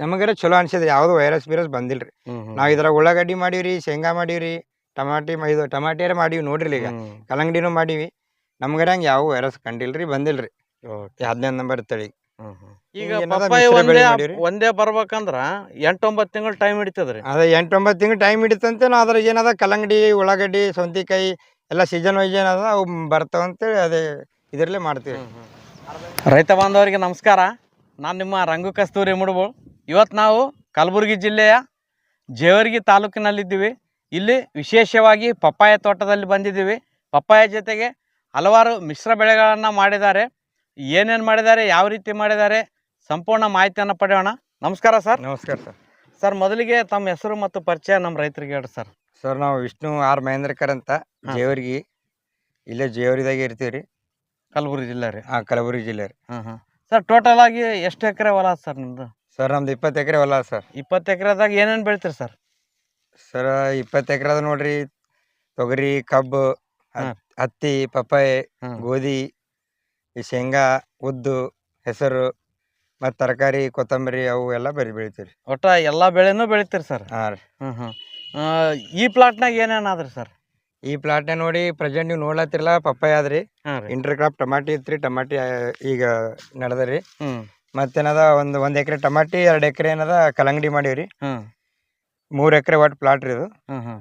ನಮಗರ ಚಲೋ ಅನ್ಸಿದ್ರಿ ಯಾವ್ದು virus virus ಬಂದಿಲ್ರಿ. ರೀ ನಾವು ಇದ್ರಾಗ ಉಳ್ಳಾಗಡ್ಡಿ ಮಾಡೀವ್ರಿ ಶೇಂಗಾ ಮಾಡೀವ್ರಿ ಟಮಾಟಿ ಮ- ಇದು ಟಮಾಟಿಯರ ಮಾಡೀವಿ ನೋಡ್ರಿ ಈಗ. ಕಲ್ಲಂಗಡಿನೂ ಮಾಡೀವಿ. ನಮ್ಗರ ಹಂಗ ಯಾವ ವೈರಸ್ ಕಂಡಿಲ್ರಿ ಬಂದಿಲ್ರಿ. ಹದಿನೈದು ನಂಬರ್ ತಳಿ. ಈಗ ಪಪ್ಪಾಯ ಒಂದೇ? ಒಂದೇ ಬರ್ಬೇಕಂದ್ರ ಎಂಟೊಂಬತ್ತು ತಿಂಗಳು ಟೈಮ್ ಹಿಡಿತದ್ರಿ. ಅದ ಎಂಟೊಂಬತ್ತು ತಿಂಗಳು ಟೈಮ್ ಹಿಡಿತಂತೆ ನಾ ಅದ್ರಾಗ ಏನದ ಕಲ್ಲಂಗಡಿ ಉಳ್ಳಾಗಡ್ಡಿ ಸೌಂತಿಕಾಯಿ ಎಲ್ಲ ಸೀಸನ್ ವೈಸ್ ಏನದ ಅವು ಬರ್ತಾವ ಅಂತೇಳಿ ಅದೇ ಇದ್ರಲ್ಲೇ ಮಾಡ್ತೀವಿ. ರೈತ ಬಾಂಧವರಿಗೆ ನಮಸ್ಕಾರ. ನಾನು ನಿಮ್ಮ ರಂಗು ಕಸ್ತೂರಿ ಮುಡುಬೋಳ್ ಇವತ್ತು ನಾವು ಕಲಬುರಗಿ ಜಿಲ್ಲೆಯ ಜೇವರ್ಗಿ ತಾಲೂಕಿನಲ್ಲಿದ್ದೀವಿ. ಇಲ್ಲಿ ವಿಶೇಷವಾಗಿ ಪಪ್ಪಾಯ ತೋಟದಲ್ಲಿ ಬಂದಿದ್ದೀವಿ. ಪಪ್ಪಾಯ ಜೊತೆಗೆ ಹಲವಾರು ಮಿಶ್ರ ಬೆಳೆಗಳನ್ನು ಮಾಡಿದ್ದಾರೆ. ಏನೇನು ಮಾಡಿದ್ದಾರೆ ಯಾವ ರೀತಿ ಮಾಡಿದ್ದಾರೆ ಸಂಪೂರ್ಣ ಮಾಹಿತಿಯನ್ನು ಪಡೆಯೋಣ. ನಮಸ್ಕಾರ ಸರ್. ನಮಸ್ಕಾರ ಸರ್. ಸರ್ ಮೊದಲಿಗೆ ತಮ್ಮ ಹೆಸರು ಮತ್ತು ಪರಿಚಯ ನಮ್ಮ ರೈತರಿಗೆ ಹೇಳಿ ಸರ್. ಸರ್ ನಾವು ವಿಷ್ಣು ಆರ್ ಮಹೇಂದ್ರಕರ್ ಅಂತ. ಜೇವರ್ಗಿ. ಇಲ್ಲೇ ಜೇವರಿದಾಗೆ ಇರ್ತೀವಿ ರೀ ಕಲಬುರಗಿ ಜಿಲ್ಲೆ ರೀ. ಹಾಂ ಕಲಬುರಗಿ ಜಿಲ್ಲೆ ರೀ. ಹಾಂ ಹಾಂ. ಸರ್ ಟೋಟಲ್ ಆಗಿ ಎಷ್ಟು ಎಕರೆ ಹೊಲ ಸರ್ ನಿಮ್ಮದು ಸರ್ ನಮ್ದು ಇಪ್ಪತ್ತು ಎಕರೆ ಹೊಲ ಸರ್. ಇಪ್ಪತ್ತು ಎಕರೆದಾಗ ಏನೇನು ಬೆಳಿತೀರಿ ಸರ್? ಸರ್ ಇಪ್ಪತ್ತು ಎಕರೆ ಅದ ನೋಡ್ರಿ. ತೊಗರಿ ಕಬ್ಬು ಹತ್- ಹತ್ತಿ ಪಪ್ಪಾಯಿ ಹ್ಮ್. ಗೋಧಿ ಈ ಶೇಂಗಾ ಉದ್ದು ಹೆಸರು ಮತ್ತು ತರಕಾರಿ ಕೊತ್ತಂಬರಿ ಅವು ಎಲ್ಲ ಬರಿ ಬೆಳಿತೀವಿ ಒಟ್ಟ ಎಲ್ಲ ಬೆಳೆನೂ ಬೆಳಿತೀರಿ ಸರ್? ಹಾಂ ರೀ. ಹ್ಞೂ ಈ ಪ್ಲಾಟ್ನಾಗ ಏನೇನು ಆದ್ರಿ ಸರ್? ಈ ಪ್ಲಾಟ್ನ ನೋಡಿ ಪ್ರೆಸೆಂಟ್ ನೀವು ನೋಡ್ಲತ್ತಿರಲ್ಲ ಪಪ್ಪಾಯ ಆದ್ರಿ. ಹಾಂ ರೀ. ಇಂಟರ್ ಕ್ರಾಪ್ ಟಮಾಟಿ ಇತ್ರಿ ಟಮಾಟಿ ಆ, ಈಗ ನಡೆದ್ರಿ. ಹ್ಞೂ ಮತ್ತೇನದ ಒಂದು ಒಂದ್ ಎಕರೆ ಟಮಾಟಿ ಎರಡ್ ಎಕರೆ ಏನದ ಕಲ್ಲಂಗಡಿ ಮಾಡೀವ್ರಿ. ಹ್ಞೂ ಮೂರು ಎಕರೆ ಒಟ್ಟು ಪ್ಲಾಟ್ ರೀ ಇದು. ಹ್ಞೂ ಹ್ಞೂ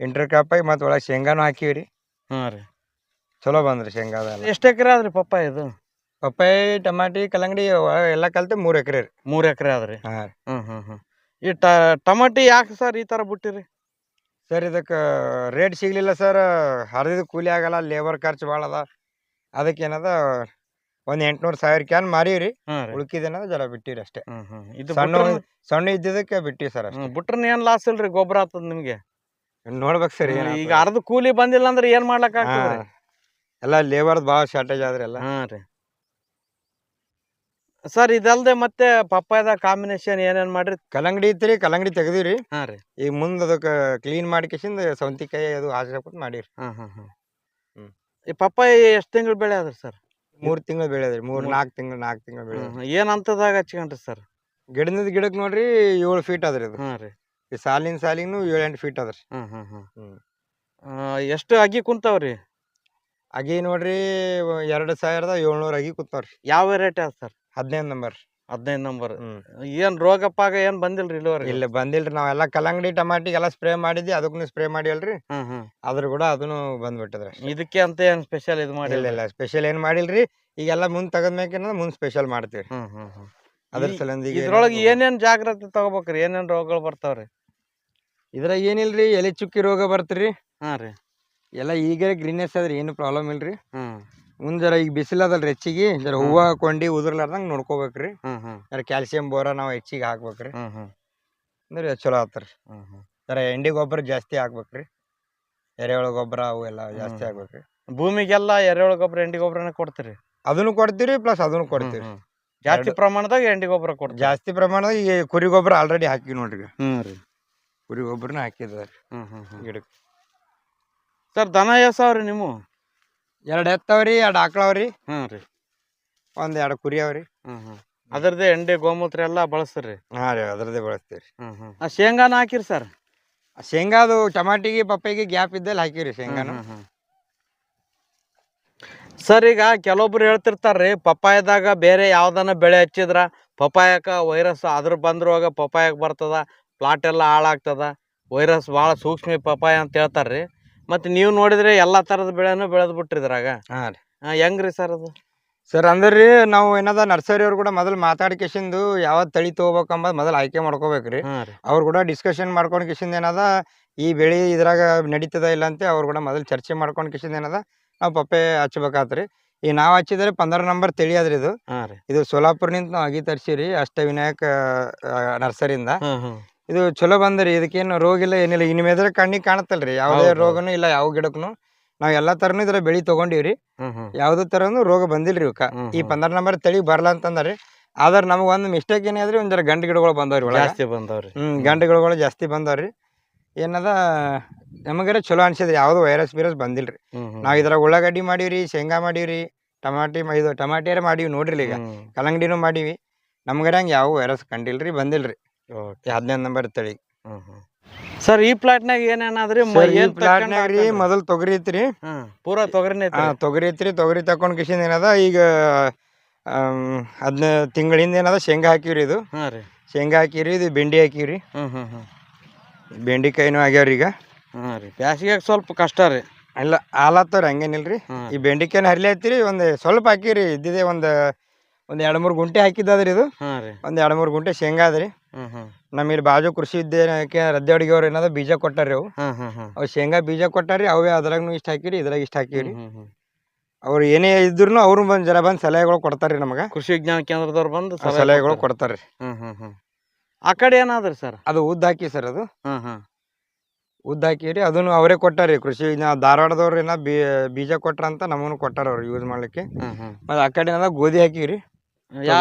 ಇಂಟರ್ ಕ್ರಾಪ್ ಆಗಿ ಮತ್ತು ಒಳಗ್ ಶೇಂಗಾನು ಹಾಕಿವ್ರಿ. ಹಾಂ ರೀ. ಚಲೋ ಬಂದ್ರಿ ಶೇಂಗಾ ಅದೆಲ್ಲ ಎಷ್ಟು ಎಕರೆ ಆದ್ರಿ ಪಪ್ಪಾಯ ಇದು? ಪಪ್ಪಾಯಿ ಟಮಾಟಿ ಕಲ್ಲಂಗಡಿ ಒಳಗೆ ಎಲ್ಲ ಕಲ್ತು ಮೂರು ಎಕರೆ ರೀ. ಮೂರು ಎಕರೆ ಆದ್ರಿ? ಹಾಂ ರೀ. ಹ್ಞೂ ಹ್ಞೂ ಹ್ಞೂ ಈ ಟ ಟಮಾಟಿ ಯಾಕೆ ಸರ್ ಈ ತರ ಬಿಟ್ಟಿರಿ? ಸರ್ ಇದಕ್ಕೆ ರೇಟ್ ಸಿಗ್ಲಿಲ್ಲ ಸರ್. ಹರಿದ ಕೂಲಿ ಆಗಲ್ಲ ಲೇಬರ್ ಖರ್ಚು ಭಾಳ ಅದ. ಅದಕ್ಕೆ ಏನದ ಒಂದು ಎಂಟ್ನೂರ್ ಸಾವಿರ ಕ್ಯಾನ್ ಮಾರೀವ್ರಿ. ಉಳ್ಕಿದೇನ ಜಲ ಜರ ಬಿಟ್ಟಿವ್ರಿ ಅಷ್ಟೇ. ಇದು ಸಣ್ಣ ಸಣ್ಣ ಇದ್ದಿದ್ದಕ್ಕೆ ಬಿಟ್ಟಿ ಸರ್ ಅಷ್ಟೇ. ಏನ್ ಏನು ಲಾಸ್ ಇಲ್ರಿ ಗೊಬ್ಬರ ಆಗ್ತದ ನಿಮ್ಗೆ? ನೋಡ್ಬೇಕು ಸರ್ ಈಗ ಅರ್ಧ ಕೂಲಿ ಬಂದಿಲ್ಲ ಅಂದ್ರೆ ಏನ್ ಮಾಡ್ಲಕ್ ಎಲ್ಲ ಲೇಬರ್ದು ಭಾಳ ಶಾರ್ಟೇಜ್ ಆದ್ರಿ ಎಲ್ಲ. ಹಾಂ ರೀ. ಸರ್ ಇದಲ್ದೆ ಮತ್ತೆ ಪಪ್ಪಾಯದ ಕಾಂಬಿನೇಷನ್ ಏನೇನ್ ಮಾಡ್ರಿ? ಕಲಂಗಡಿ ಇತ್ರಿ ಕಲಂಗಡಿ ತೆಗ್ದಿರಿ ಹಾಂ ರೀ. ಈಗ ಮುಂದೆ ಅದಕ್ಕೆ ಕ್ಲೀನ್ ಮಾಡ್ಕೇಸಿಂದ ಸೌಂತಿಕಾಯಿ ಅದು ಹಾಕ್ಸ್ಕೊಟ್ ಮಾಡಿರಿ ಹಾಂ ಹಾಂ ಹಾಂ ಹ್ಮ್. ಈ ಪಪ್ಪಾಯಿ ಎಷ್ಟು ತಿಂಗಳು ಬೆಳೆ ಅದ್ರಿ ಸರ್? ಮೂರ್ ತಿಂಗಳು ಬೆಳೆದ್ರಿ ಮೂರ್ ನಾಲ್ಕು ತಿಂಗಳು ನಾಲ್ಕು ತಿಂಗಳು ಬೆಳೆ ಏನು ಅಂತದಾಗ ಹಚ್ಕೊಂಡ್ರಿ ಸರ್? ಗಿಡದ ಗಿಡಕ್ಕೆ ನೋಡ್ರಿ ಏಳು ಫೀಟ್ ಅದ್ರಿ ಇದು ಹಾಂ ರೀ. ಈ ಸಾಲಿನ ಸಾಲಿಗೂ ಏಳು ಎಂಟು ಫೀಟ್ ಅದ್ರಿ ಹಾಂ ಹಾಂ ಹಾಂ ಹ್ಮ್. ಎಷ್ಟು ಅಗಿ ಕುಂತಾವ್ರಿ? ಅಗಿ ನೋಡ್ರಿ ಎರಡು ಸಾವಿರದ ಏಳ್ನೂರ ಅಗಿ ಕೂತಾವ್ರಿ. ಯಾವ ರೇಟ್ ಅದ ಸರ್? ಹದಿನೈದು ನಂಬರ್ ಹದಿನೈದು ನಂಬರ್. ಏನ್ ಏನು ರೋಗ ಪಾಗ ಏನು ಬಂದಿಲ್ರಿ ಇಲ್ಲಿವರೆಗೆ? ಇಲ್ಲ ಬಂದಿಲ್ರಿ. ನಾವೆಲ್ಲ ಕಲ್ಲಂಗಡಿ ಟಮಾಟಿಗೆಲ್ಲ ಸ್ಪ್ರೇ ಮಾಡಿದ್ವಿ. ಅದಕ್ಕೂ ಸ್ಪ್ರೇ ಮಾಡಿವಲ್ರಿ ಅದ್ರ ಕೂಡ ಅದನ್ನು ಬಂದ್ಬಿಟ್ಟದ್ರಿ ಇದಕ್ಕೆ ಅಂತ ಏನು ಸ್ಪೆಷಲ್ ಇದು ಮಾಡಿಲ್ಲ ಇಲ್ಲ ಸ್ಪೆಷಲ್ ಏನ್ ಮಾಡಿಲ್ರಿ? ಈಗೆಲ್ಲ ಮುಂದ್ ತಗದ್ಮೇಕೆ ಮುಂದ್ ಸ್ಪೆಷಲ್ ಮಾಡ್ತೀವಿ ಅದ್ರ ಸಲಂದ ಇದ್ರೊಳಗೆ ಏನೇನ್ ಜಾಗ್ರತೆ ತಗೋಬೇಕ್ರಿ? ಏನೇನ್ ರೋಗಗಳು ಬರ್ತಾವ್ರಿ? ಇದ್ರಾಗ ಏನಿಲ್ರಿ? ಎಲೆ ಚುಕ್ಕಿ ರೋಗ ಬರ್ತ್ರಿ. ಹಾ ರೀ. ಎಲ್ಲ ಈಗ ಗ್ರೀನೆಸ್ ಅದ್ರಿ ಏನು ಪ್ರಾಬ್ಲಮ್ ಇಲ್ರಿ. ಹ್ಞೂ ಮುಂದ್ ಜರ ಈಗ ಬಿಸಿಲದಲ್ರಿ ಹೆಚ್ಚಿಗೆ ಜರ ಹೂವ ಕೊಂಡಿ ಉದುರ್ಲಾರ್ದಂಗ್ ನೋಡ್ಕೋಬೇಕ್ರಿ. ಜರ ಕ್ಯಾಲ್ಸಿಯಂ ಬೋರ ನಾವು ಹೆಚ್ಚಿಗೆ ಹಾಕ್ಬೇಕ್ರಿ. ಅಂದ್ರೆ ಚಲೋ ಆತ್ರಿ. ಜರಾ ಜರ ಎಂಡಿ ಗೊಬ್ಬರ ಜಾಸ್ತಿ ಹಾಕ್ಬೇಕ್ರಿ. ಎರೆಹುಳ ಗೊಬ್ಬರ ಅವು ಎಲ್ಲ ಜಾಸ್ತಿ ಹ್ಮ್. ಹಾಕ್ಬೇಕ್ರಿ. ಭೂಮಿಗೆಲ್ಲ ಎರೆಹುಳ ಗೊಬ್ಬರ ಎಂಡಿ ಗೊಬ್ಬರನ ಕೊಡ್ತೀರಿ? ಅದನ್ನು ಕೊಡ್ತೀರಿ ಪ್ಲಸ್ ಅದನ್ನು ಕೊಡ್ತೀರಿ ಹ್ಮ್, ಹ್ಮ್. ಜಾಸ್ತಿ ಎರಡು- ಪ್ರಮಾಣದಾಗ ಎಂಡಿ ಗೊಬ್ಬರ ಕೊಡ್ತೀರಿ? ಜಾಸ್ತಿ ಪ್ರಮಾಣದಾಗ ಈ ಕುರಿ ಗೊಬ್ಬರ ಆಲ್ರೆಡಿ ಹಾಕಿ ನೋಡ್ರಿ. ಈಗ. ಹ್ಞೂ ರೀ. ಕುರಿ ಗೊಬ್ಬರನ ಹಾಕಿದ ಹ್ಮ್ ಹ್ಮ್ ಹ್ಮ್. ಗಿಡಕ್ಕೆ. ಸರ್ ದನ ಎಸಾವ್ರಿ ನೀವು ಎರಡು ಎತ್ತವ್ರಿ ಎರಡು ಆಕಳವ್ರಿ. ಹ್ಞೂ ರೀ. ಒಂದ್ ಎರಡು ಕುರಿ ಅವ್ರಿ. ಹ್ಞೂ ಹ್ಞೂ ಅದರದ್ದೇ ಎಂಡಿ ಗೋಮೂತ್ರ ಎಲ್ಲ ಬಳಸ್ತೀರಿ? ಹಾ ರೀ ಅದ್ರದ್ದೇ ಬಳಸ್ತೀವಿ ಹ್ಞೂ ಹ್ಞೂ ಆ ಶೇಂಗಾನ ಹಾಕಿರಿ ಸರ್. ಶೇಂಗಾದು ಟಮಾಟಿಗೆ ಪಪ್ಪಾಯಿಗೆ ಗ್ಯಾಪ್ ಇದ್ದಲ್ಲಿ ಹಾಕಿವ್ರಿ ಶೇಂಗಾನು. ಸರ್ ಈಗ ಕೆಲವೊಬ್ರು ಹೇಳ್ತಿರ್ತಾರ್ರಿ ಪಪ್ಪಾಯದಾಗ ಬೇರೆ ಯಾವ್ದನ ಬೆಳೆ ಹಚ್ಚಿದ್ರ ಪಪ್ಪಾಯಕ ವೈರಸ್ ಅದ್ರ ಬಂದ್ರೋಗ ಪಪ್ಪಾಯಕ್ ಬರ್ತದ ಪ್ಲಾಟ್ ಎಲ್ಲ ಹಾಳಾಗ್ತದ ವೈರಸ್ ಭಾಳ ಸೂಕ್ಷ್ಮ ಪಪ್ಪಾಯ ಅಂತ ಹೇಳ್ತಾರ್ರಿ. ಮತ್ತು ನೀವು ನೋಡಿದ್ರೆ ಎಲ್ಲ ಥರದ ಬೆಳೆನೂ ಬೆಳೆದು ಬಿಟ್ಟಿದ್ರಾಗ ಹಾಂ ರೀ. ಹೆಂಗ್ರಿ ಸರ್ ಅದು? ಸರ್ ಅಂದ್ರಿ ನಾವು ಏನದ ನರ್ಸರಿ ಅವ್ರು ಕೂಡ ಮೊದಲು ಮಾತಾಡ್ಕೇಶಿಂದು ಯಾವ ತಳಿ ತಗೋಬೇಕಂಬದ್ ಮೊದಲು ಆಯ್ಕೆ ಮಾಡ್ಕೋಬೇಕ್ರಿ. ರೀ. ಅವ್ರು ಕೂಡ ಡಿಸ್ಕಷನ್ ಮಾಡ್ಕೊಂಡು ಕಿಶಿಂದ ಏನದ ಈ ಬೆಳೆ ಇದ್ರಾಗ ನಡೀತದ ಇಲ್ಲ ಅಂತ ಅವ್ರು ಕೂಡ ಮೊದಲು ಚರ್ಚೆ ಮಾಡ್ಕೊಂಡು ಕಿಶಿಂದ ಏನದ ನಾವು ಪಪ್ಪೆ ಹಚ್ಬೇಕಾತ್ರಿ. ಈ ನಾವು ಹಚ್ಚಿದ್ರೆ ಪಂದ್ರ ನಂಬರ್ ತಳಿ ಅದ್ರಿ ಇದು. ಇದು ಸೋಲಾಪುರ್ನಿಂದ ನಾವು ಅಗಿ ತರ್ಸಿರಿ ಅಷ್ಟವಿನಾಯಕ ನರ್ಸರಿಯಿಂದ. ಇದು ಚಲೋ ಬಂದ್ರಿ. ಇದಕ್ಕೇನು ರೋಗ ಇಲ್ಲ ಏನಿಲ್ಲ. ಇನ್ನು ಮೇಲೆ ಕಣ್ಣಿಗೆ ಕಾಣತ್ತಲ್ರಿ. ಯಾವುದೇ ರೋಗನು ಇಲ್ಲ ಯಾವ ಗಿಡಕ್ಕೂ ನಾವು ಎಲ್ಲಾ ತರನು ಇದ್ರ ಬೆಳಿ ತಗೊಂಡಿವ್ರಿ. ಯಾವ್ದು ತರನು ರೋಗ ಬಂದಿಲ್ರಿ ಇವಕ್ಕ. ಈ. ಪಂದ್ರ ನಂಬರ್ ತಳಿ ಬರಲ್ಲ ಅಂತಂದ್ರಿ. ಆದ್ರೆ ನಮಗ ಒಂದು ಮಿಸ್ಟೇಕ್ ಏನಾದ್ರಿ ಒಂದರ ಜರ ಗಂಡು ಗಿಡಗಳು ಬಂದವ್ರಿ ಒಳಗ. ಜಾಸ್ತಿ ಬಂದವ್ರಿ. ಹ್ಮ್ ಗಂಡು ಗಿಡಗಳು ಜಾಸ್ತಿ ಬಂದವ್ರಿ. ಏನದ ನಮಗರ ಚಲೋ ಅನ್ಸಿದ್ರಿ. ಯಾವ್ದು ವೈರಸ್ ಬೀರಸ್ ಬಂದಿಲ್ರಿ. ನಾವ್ ಇದ್ರಾಗ ಉಳ್ಳಾಗಡ್ಡಿ ಮಾಡಿವ್ರಿ ಶೇಂಗಾ ಮಾಡಿವ್ರಿ ಟಮಾಟಿ ಇದು ಟಮಾಟಿಯರ ಮಾಡೀವಿ ನೋಡ್ರಿ ಈಗ. ಕಲಂಗಡಿನೂ ಕಲ್ಲಂಗಡಿನೂ ಮಾಡೀವಿ. ನಮ್ಗರ ಹಂಗೆ ಯಾವ ವೈರಸ್ ಕಂಡಿಲ್ರಿ ಬಂದಿಲ್ರಿ. ಈ ಹದಿನೈದು ನಂಬರ್ ತಳಿ. ಸರ್ ಈ ಪ್ಲಾಟ್ನಾಗ ಏನೇನಾದ್ರಿ ಪ್ಲಾಟ್ನಾಗ ರೀ ಮೊದಲ್ ತೊಗರಿ ಐತ್ರಿ. ಪೂರಾ ತೊಗರಿನೇ ಹಾ ತೊಗರಿ ಐತ್ರಿ. ತೊಗರಿ ತಕೊಂಡ್ ಕಿಶಿನ್ ಏನದ ಈಗ ಹದಿನ ತಿಂಗಳಿಂದ ಏನದ ಶೇಂಗಾ ಹಾಕಿವ್ರಿ ಇದು. ಹಾಂ ರೀ. ಶೇಂಗಾ ಹಾಕಿವ್ರಿ ಇದು ಬೆಂಡಿ ಹಾಕಿವ್ರಿ. ಬೆಂಡಿಕಾಯಿನೂ ಆಗ್ಯಾವ್ರಿ ಈಗ. ಹಾಂ ರೀ. ಬ್ಯಾಸಿಗ್ಯಾಗ ಸ್ವಲ್ಪ ಕಷ್ಟ ರೀ. ಇಲ್ಲ ಆಲತ್ತವ್ರಿ ಹಂಗೇನಿಲ್ರಿ. ಈ ಬೆಂಡಿಕಾಯಿನ ಹರ್ಲಿ ಐತಿರಿ ಒಂದು ಸ್ವಲ್ಪ ಹಾಕಿರಿ ಇದ್ದಿದೆ ಒಂದು ಒಂದು ಎರಡ್ ಮೂರು ಗುಂಟೆ ಹಾಕಿದ್ದದ್ರಿ ಇದು. ಹಾಂ ರೀ. ಒಂದು ಎರಡು ಮೂರು ಗುಂಟೆ ಶೇಂಗಾ ಅದ್ರಿ ಹ್ಮ್ ಹ್ಮ್. ನಮ್ಮ ಇಲ್ಲಿ ಬಾಜು ಕೃಷಿ ಇದ್ದೇನಕ್ಕೆ ರದ್ದೆ ಅವ್ರು ಏನಾದ್ರು ಬೀಜ ಕೊಟ್ಟಾರ್ರಿ ಅವು ಹ್ಮ್ ಹ್ಮ್ ಹ್ಮ್. ಅವು ಶೇಂಗಾ ಬೀಜ ಕೊಟ್ಟಾರ್ರಿ ಅವೇ ಅದ್ರಾಗನು ಇಷ್ಟ ಹಾಕಿರಿ ಇದ್ರಾಗ ಇಷ್ಟ ಹಾಕಿರಿ. ಹ್ಮ್. ಅವ್ರು ಏನೇ ಇದ್ರು ಅವ್ರು ಬಂದು ಜರ ಬಂದು ಸಲಹೆಗಳು ಕೊಡ್ತಾರ್ರಿ ನಮಗ. ಕೃಷಿ ವಿಜ್ಞಾನ ಕೇಂದ್ರದವ್ರು ಬಂದು ಆ ಸಲಹೆಗಳು ಕೊಡ್ತಾರ್ರಿ. ಹ್ಮ್ ಹ್ಮ್ ಹ್ಮ್. ಆ ಕಡೆ ಏನಾದ್ರಿ ಸರ್? ಅದು ಉದ್ದ ಹಾಕಿ ಸರ್ ಅದು. ಹ್ಮ್ ಹ್ಮ್. ಉದ್ದ ಹಾಕಿರಿ ಅದನ್ನು ಅವರೇ ಕೊಟ್ಟಾರಿ ಕೃಷಿ ವಿಜ್ಞಾನ ಧಾರವಾಡದವ್ರು ಏನ ಬೀ ಬೀಜ ಕೊಟ್ರ ಅಂತ ನಮಗೂ ಕೊಟ್ಟಾರ ಅವ್ರು ಯೂಸ್ ಮಾಡ್ಲಿಕ್ಕೆ. ಹ್ಮ್ ಹ್ಮ್. ಮತ್ತು ಆ ಕಡೆ ಏನದ ಗೋಧಿ ಹಾಕಿವ್ರಿ ಯಾ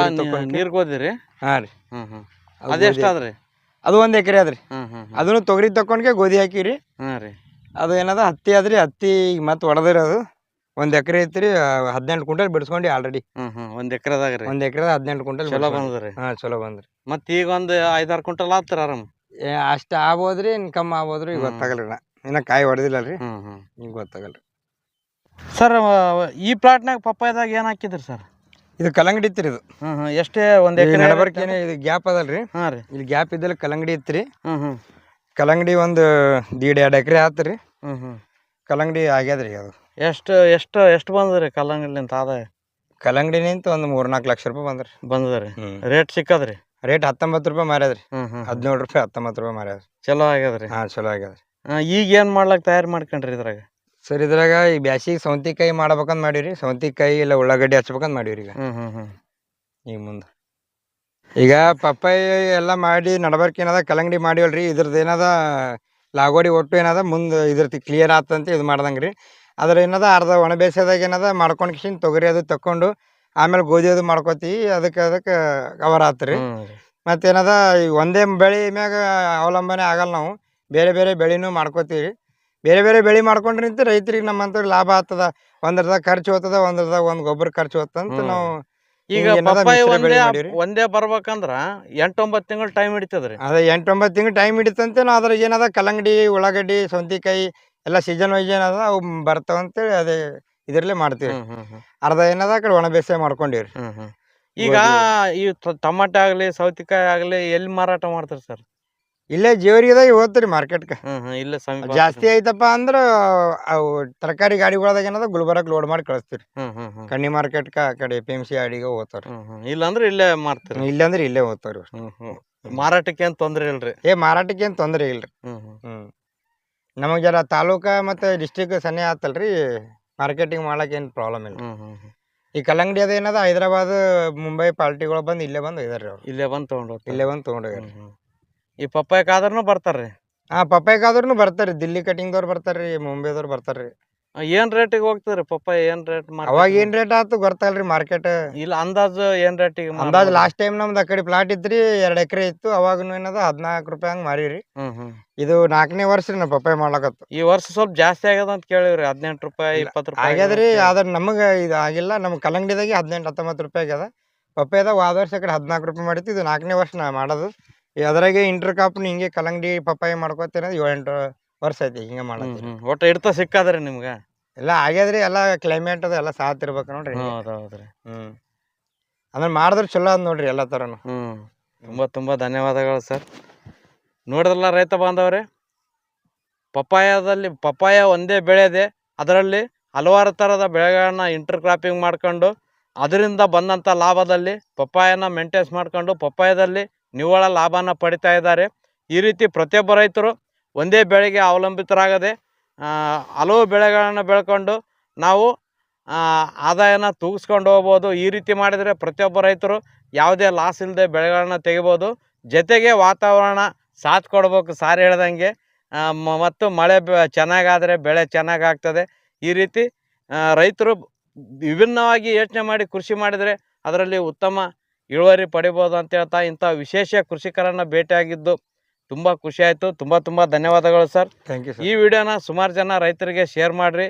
ಹಾಂ ರೀ. ಹ್ಮ್ ಹ್ಮ್. ಅದು ಒಂದ್ ಅದು ಒಂದ್ ಎಕರೆ ಅದ್ರಿ ಹ್ಮ್ ಅದನ್ನು ತೊಗರಿ ತಕೊಂಡ್ಗೆ ಗೋಧಿ ಹಾಕಿರಿ. ಹಾಂ ರೀ. ಅದು ಏನದ ಹತ್ತಿ ಆದ್ರಿ ಹತ್ತಿ ಮತ್ತೆ ಒಡದ್ರಿ ಅದು. ಒಂದ್ ಎಕರೆ ಐತ್ರಿ ಹದಿನೆಂಟು ಕ್ವಿಂಟಲ್ ಬಿಡಿಸ್ಕೊಂಡಿ ಆಲ್ರೆಡಿ ಹ್ಮ್ ಹ್ಮ್. ಒಂದ್ ಎಕರೆದಾಗ ರೀ. ಒಂದ್ ಎಕರೆ ಹದಿನೆಂಟು ಕ್ವಿಂಟಲ್ ಚಲೋ ಬಂದದ್ರಿ. ಹಾ ಚಲೋ ಬಂದ್ರಿ. ಮತ್ ಈಗ ಒಂದ್ ಐದಾರು ಕ್ವಿಂಟಲ್ ಆತ್ರಿ ಆರಾಮ್. ಏ ಅಷ್ಟ ಆಗ್ಬೋದ್ರಿ ಇನ್ಕಮ್ ಆಗ್ಬೋದ್ರಿ ಈಗ. ಗೊತ್ತಾಗಲ್ರಿ ನಾ. ಇನ್ನ ಕಾಯಿ ಹೊಡೆದಿಲ್ಲಲ್ರಿ ಹ್ಮ್ ಹ್ಮ್. ಈಗ ಗೊತ್ತಾಗಲ್ರಿ. ಸರ್ ಈ ಪ್ಲಾಟ್ನಾಗ ಪಪ್ಪಾಯದಾಗ ಏನ್ ಹಾಕಿದ್ರಿ ಸರ್? ಇದು ಕಲ್ಲಂಗಡಿ ಇತ್ತು ಇದು. ಎಷ್ಟೇ ಒಂದ್ ಈ ಎಕರೆ ನಡಬರ್ಕ್ ಇದು ಗ್ಯಾಪ್ ಅದಲ್ರಿ. ಹಾಂ ರೀ. ಇಲ್ಲಿ ಗ್ಯಾಪ್ ಇದ್ದಲ್ಲಿ ಕಲ್ಲಂಗಡಿ ರೀ ಹ್ಮ್ ಹ್ಮ್. ಕಲ್ಲಂಗಡಿ ಒಂದು ದೀಡ್ ಎರಡು ಎಕರೆ ಆತ್ರಿ. ಹ್ಞೂ ಹ್ಮ್. ಕಲ್ಲಂಗಡಿ ಆಗ್ಯದ್ರಿ ಅದು. ಎಷ್ಟು ಎಷ್ಟು ಎಷ್ಟು ಬಂದದ್ರಿ ಕಲ್ಲಂಗಡಿಲಿಂತ ಆದಾಯ? ಕಲ್ಲಂಗಡಿ ನಿಂತ ಒಂದು ಮೂರ್ನಾಲ್ಕು ಲಕ್ಷ ರೂಪಾಯಿ ಬಂದ್ರಿ. ಬಂದದ್ರಿ ರೇಟ್ ಸಿಕ್ಕದ್ರಿ? ರೇಟ್ ಹತ್ತೊಂಬತ್ತು ರೂಪಾಯಿ ಮಾರ್ಯಾದ್ರಿ. ಹದಿನೇಳು ರೂಪಾಯಿ ಹತ್ತೊಂಬತ್ತು ರೂಪಾಯಿ ಮಾರ್ಯಾದ್ರಿ. ಚಲೋ ಆಗ್ಯದ್ರಿ. ಹಾಂ ಚಲೋ ಆಗ್ಯದ್ರಿ. ಈಗ ಏನು ಮಾಡ್ಲಕ್ ತಯಾರು ಮಾಡ್ಕೊಂಡ್ರಿ ಇದ್ರಾಗ? ಸರ್ ಇದ್ರಾಗ ಈ ಬ್ಯಾಸಿಗೆ ಸೌಂತಿಕಾಯಿ ಮಾಡ್ಬೇಕಂತ ಮಾಡೀವ್ರಿ. ಸೌಂತಿಕಾಯಿ ಇಲ್ಲ ಉಳ್ಳಾಗಡ್ಡಿ ಹಚ್ಬೇಕಂತ ಮಾಡೀವ್ರಿ ಈಗ. ಹ್ಮ್ ಹ್ಮ್ ಹ್ಮ್. ಈಗ ಮುಂದೆ. ಈಗ ಪಪ್ಪಾಯಿ ಎಲ್ಲ ಮಾಡಿ ನಡಬರ್ಕ ಏನದ ಕಲಂಗಡಿ ಮಾಡಿವಲ್ರಿ. ಇದ್ರದ್ದು ಏನದ ಲಾಗೋಡಿ ಒಟ್ಟು ಏನದ ಮುಂದೆ ಇದ್ರದ್ದು ಕ್ಲಿಯರ್ ಆತಂತ ಇದು ಮಾಡ್ದಂಗೆ ರೀ ಅದ್ರ ಏನದ ಅರ್ಧ ಒಣ ಬೇಸಾಯದಾಗ ಏನದ ಮಾಡ್ಕೊಂಡು ಕಿಶಿನ್ ತೊಗರಿ ಅದು ತಕ್ಕೊಂಡು ಆಮೇಲೆ ಗೋಧಿ ಅದು ಮಾಡ್ಕೋತೀವಿ ಅದಕ್ಕೆ ಅದಕ್ಕೆ ಕವರ್ ಆತ್ರಿ. ಮತ್ತೇನದ ಈ ಒಂದೇ ಬೆಳೆ ಮ್ಯಾಗ ಅವಲಂಬನೆ ಆಗಲ್ಲ ನಾವು. ಬೇರೆ ಬೇರೆ ಬೆಳೆನೂ ಮಾಡ್ಕೋತೀವಿ ಬೇರೆ ಬೇರೆ ಬೆಳೆ ಮಾಡ್ಕೊಂಡ್ರೆ ನಿಂತು ರೈತರಿಗೆ ನಮ್ಮಂತ ಲಾಭ ಆಗ್ತದ. ಒಂದ್ರದಾಗ ಖರ್ಚು ಹೋಗ್ತದ ಒಂದ್ರದಾಗ ಒಂದ್ ಗೊಬ್ಬರ ಖರ್ಚು ಹೋಗ್ತಂತ ಹ್ಮ್. ನಾವು ಈಗ ಹಿಂಗ್ ಏನದ ಪಪ್ಪಾಯ ಮಿಶ್ರ ಬೆಳೆ ಒಂದೇ ಮಾಡೀವ್ರಿ. ಒಂದೇ ಬರ್ಬೇಕಂದ್ರ ಎಂಟೊಂಬತ್ತು ತಿಂಗಳು ಟೈಮ್ ಹಿಡಿತದ್ರಿ. ಅದ ಎಂಟೊಂಬತ್ತು ತಿಂಗಳು ಟೈಮ್ ಹಿಡಿತಂತೆ ನಾವು ಅದ್ರಾಗ ಏನದ ಕಲ್ಲಂಗಡಿ ಉಳ್ಳಾಗಡ್ಡಿ ಸೌಂತಿಕಾಯಿ ಎಲ್ಲ ಸೀಸನ್ ವೈಸ್ ಏನದ ಅವು ಬರ್ತಾವಂತೇಳಿ ಅದೇ ಇದ್ರಲ್ಲೇ ಮಾಡ್ತೀವಿ. ಹ್ಮ್ ಹ್ಮ್ ಹ್ಮ್. ಅರ್ಧ ಏನದ ಆ ಕಡೆ ಒಣ ಬೇಸಾಯ ಮಾಡ್ಕೊಂಡಿವ್ರಿ. ಹ್ಮ್ ಹ್ಮ್. ಈಗ ಈ ಟಮಾಟೆ ಆಗ್ಲಿ ಸೌತಿಕಾಯಿ ಆಗ್ಲಿ ಎಲ್ಲಿ ಮಾರಾಟ ಮಾಡ್ತಾರೆ ಸರ್? ಇಲ್ಲೇ ಜೇವರಿಗದಾಗ ಹೋಗ್ತೀರಿ ಮಾರ್ಕೆಟ್ಗೆ ಹ್ಮ್ ಹ್ಮ್ ಇಲ್ಲೇ ಸಮೀಪ ಜಾಸ್ತಿ ಐತಪ್ಪ ಅಂದ್ರ ಅವು ತರಕಾರಿ ಗಾಡಿಗಳದಾಗ ಏನದ ಗುಲ್ಬರ್ಗ ಲೋಡ್ ಮಾಡಿ ಕಳಿಸ್ತೀರಿ. ಹ್ಮ್ ಹ್ಮ್ ಹ್ಮ್. ಕಣ್ಣಿ ಮಾರ್ಕೆಟ್ಕ ಆ ಕಡೆ ಪಿ ಎಂ ಸಿ ಅಡಿಗೆ ಹೋಗ್ತಾರ ಹ್ಮ್ ಹ್ಮ್. ಇಲ್ಲಾಂದ್ರೆ ಇಲ್ಲೇ ಮಾರ್ತೀರಿ ಇಲ್ಲೇ ಅಂದ್ರೆ ಇಲ್ಲೇ ಹೋಗ್ತಾರ ಹ್ಮ್ ಹ್ಮ್. ಮಾರಾಟಕ್ಕೆ ಏನ್ ತೊಂದ್ರೆ ಇಲ್ರಿ? ಏ ಮಾರಾಟಕ್ಕೆ ಏನು ತೊಂದರೆ ಇಲ್ರಿ. ಹ್ಮ್ ಹ್ಮ್. ಹ್ಮ್. ನಮಗೆ ಜರ ತಾಲೂಕ ಮತ್ತು ಡಿಸ್ಟಿಕ್ ಸನ್ನೆ ಆತಲ್ರಿ ಮಾರ್ಕೆಟಿಂಗ್ ಮಾಡಕ್ಕೆ ಏನು ಪ್ರಾಬ್ಲಮ್ ಇಲ್ಲ ಹ್ಮ್ ಹ್ಮ್ ಹ್ಮ್. ಈ ಕಲ್ಲಂಗಡಿ ಅದೇನದ ಹೈದರಾಬಾದ್ ಮುಂಬೈ ಪಾರ್ಟಿಗಳು ಬಂದು ಇಲ್ಲೇ ಬಂದು ಇದಾರೆ ಅವ್ರು. ಇಲ್ಲೇ ಬಂದ್ ತಗೊಂಡ್ ಹೋಗ್ತಾರೆ. ಇಲ್ಲೇ ಬಂದು ತಗೊಂಡೋಗ್ಯಾರ ಹ್ಮ್ ಹ್ಮ್. ಈ ಪಪ್ಪಾಯಕಾದ್ರೂ ಬರ್ತಾರ್ರಿ. ಹಾ ಪಪ್ಪಾಯಿಗಾದ್ರೂ ಬರ್ತಾರೆ ದಿಲ್ಲಿ ಕಟಿಂಗ್ದವ್ರು ಬರ್ತಾರ್ರಿ ಮುಂಬೈದವ್ರು ಬರ್ತಾರ್ರಿ. ರೀ ಏನ್ ರೇಟಿಗೆ ಹೋಗ್ತದ್ರಿ ಪಪ್ಪಾಯ? ಏನ್ ರೇಟ್ ಅವಾಗ ಏನ್ ರೇಟ್ ಆತು ಗೊತ್ತಲ್ರಿ ಮಾರ್ಕೆಟ್. ಇಲ್ಲ ಅಂದಾಜು ಏನ್ ರೇಟಿಗೆ ಅಂದಾಜು ಲಾಸ್ಟ್ ಟೈಮ್ ನಮ್ದು ಆ ಕಡೆ ಪ್ಲಾಟ್ ಇತ್ರಿ ಎರಡ್ ಎಕರೆ ಇತ್ತು. ಅವಾಗ ಏನದ ಹದಿನಾಲ್ಕು ರೂಪಾಯಿ ಹಂಗ ಮಾರಿರಿ ಹ್ಮ್ ಹ್ಮ್. ಇದು ನಾಲ್ಕನೇ ವರ್ಷ ರೀ ನಾ ಪಪ್ಪಾಯಿ ಮಾಡ್ಲಕತ್ತು. ಈ ವರ್ಷ ಸ್ವಲ್ಪ ಜಾಸ್ತಿ ಆಗ್ಯದ ಅಂತ ಕೇಳಿವ್ರಿ ಹದಿನೆಂಟು ರೂಪಾಯಿ ಇಪ್ಪತ್ತು ರೂಪಾಯಿ ಆಗ್ಯದ್ರಿ ಆದ್ರೆ ನಮಗೆ ಇದು ಆಗಿಲ್ಲ. ನಮ್ ಕಲ್ಲಂಗಡಿದಾಗೆ ಹದಿನೆಂಟು ಹತ್ತೊಂಬತ್ತು ರೂಪಾಯಿ ಆಗ್ಯದ. ಪಪ್ಪಾಯದಾಗ ಹೋದ ವರ್ಷ ಕಡೆ ಹದಿನಾಲ್ಕು ರೂಪಾಯಿ ಮಾಡಿತ್ತು. ಇದು ನಾಲ್ಕನೇ ವರ್ಷ ನಾ ಮಾಡೋದು. ಅದ್ರಾಗೆ ಇಂಟರ್ ಕಾಪ್ನ ಹಿಂಗೆ ಕಲ್ಲಂಗಡಿ ಪಪ್ಪಾಯಿ ಮಾಡ್ಕೋತೀರ ಏಳೆಂಟು ವರ್ಷ ಐತಿ ಹಿಂಗೆ ಮಾಡತ್ತಿ ಮಾಡತ್ತೀರಿ ಸಿಕ್ಕಾದ್ರೆ ಇಡ್ತಾ ಸಿಕ್ಕಾದ್ರಿ ನಿಮ್ಗ? ಎಲ್ಲ ಆಗ್ಯಾದ್ರಿ ಎಲ್ಲ ಕ್ಲೈಮೇಟ್ ಅದು ಎಲ್ಲ ಸಾತ್ ಇರ್ಬೇಕು ನೋಡ್ರಿ ಹ್ಮ್. ಅಂದ್ರೆ ಮಾಡಿದ್ರೆ ಚಲೋ ಅದ್ ನೋಡ್ರಿ ಎಲ್ಲ ಥರನು ಹ್ಮ್. ತುಂಬಾ ತುಂಬಾ ಧನ್ಯವಾದಗಳು ಸರ್. ನೋಡಿದ್ರಲ್ಲ ರೈತ ಬಾಂಧವ್ರೆ? ಪಪ್ಪಾಯದಲ್ಲಿ ಪಪ್ಪಾಯ ಒಂದೇ ಬೆಳೆದೆ. ಅದರಲ್ಲಿ ಹಲವಾರು ತರದ ಬೆಳೆಗಳನ್ನ ಇಂಟರ್ ಕ್ರಾಪಿಂಗ್ ಮಾಡ್ಕೊಂಡು ಅದರಿಂದ ಬಂದಂಥ ಲಾಭದಲ್ಲಿ ಪಪ್ಪಾಯನ ಮೇಂಟೈನ್ಸ್ ಮಾಡ್ಕೊಂಡು ಪಪ್ಪಾಯದಲ್ಲಿ ನಿವ್ವಳ ಲಾಭನ ಪಡಿತಾ ಇದ್ದಾರೆ. ಈ ರೀತಿ ಪ್ರತಿಯೊಬ್ಬ ರೈತರು ಒಂದೇ ಬೆಳೆಗೆ ಅವಲಂಬಿತರಾಗದೆ ಹಲವು ಬೆಳೆಗಳನ್ನು ಬೆಳ್ಕೊಂಡು ನಾವು ಆದಾಯನ ತೂಗಿಸ್ಕೊಂಡು ಹೋಗ್ಬೋದು. ಈ ರೀತಿ ಮಾಡಿದರೆ ಪ್ರತಿಯೊಬ್ಬ ರೈತರು ಯಾವುದೇ ಲಾಸ್ ಇಲ್ಲದೆ ಬೆಳೆಗಳನ್ನು ತೆಗಿಬೋದು. ಜೊತೆಗೆ ವಾತಾವರಣ ಸಾಥ್ ಕೊಡ್ಬೇಕು ಸಾರ್ ಹೇಳ್ದಂಗೆ. ಮತ್ತು ಮಳೆ ಚೆನ್ನಾಗಾದರೆ ಬೆಳೆ ಚೆನ್ನಾಗಾಗ್ತದೆ. ಈ ರೀತಿ ರೈತರು ವಿಭಿನ್ನವಾಗಿ ಯೋಚನೆ ಮಾಡಿ ಕೃಷಿ ಮಾಡಿದರೆ ಅದರಲ್ಲಿ ಉತ್ತಮ ಇಳುವರಿ ಪಡಿಬೋದು ಅಂತ ಹೇಳ್ತಾ ಇಂಥ ವಿಶೇಷ ಕೃಷಿಕರನ್ನು ಭೇಟಿಯಾಗಿದ್ದು ತುಂಬ ಖುಷಿ ಆಯಿತು. ತುಂಬ ತುಂಬ ಧನ್ಯವಾದಗಳು ಸರ್. ಥ್ಯಾಂಕ್ ಯು ಈ ವಿಡಿಯೋನ ಸುಮಾರು ಜನ ರೈತರಿಗೆ ಶೇರ್ ಮಾಡಿರಿ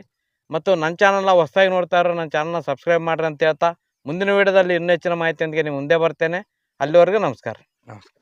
ಮತ್ತು ನನ್ನ ಚಾನಲ್ನ ಹೊಸದಾಗಿ ನೋಡ್ತಾ ಇರೋ ನನ್ನ ಚಾನಲ್ನ ಸಬ್ಸ್ಕ್ರೈಬ್ ಮಾಡಿರಿ ಅಂತ ಹೇಳ್ತಾ ಮುಂದಿನ ವಿಡಿಯೋದಲ್ಲಿ ಇನ್ನೂ ಹೆಚ್ಚಿನ ಮಾಹಿತಿಯೊಂದಿಗೆ ನೀವು ಮುಂದೆ ಬರ್ತೇನೆ. ಅಲ್ಲಿವರೆಗೂ ನಮಸ್ಕಾರ. ನಮಸ್ಕಾರ.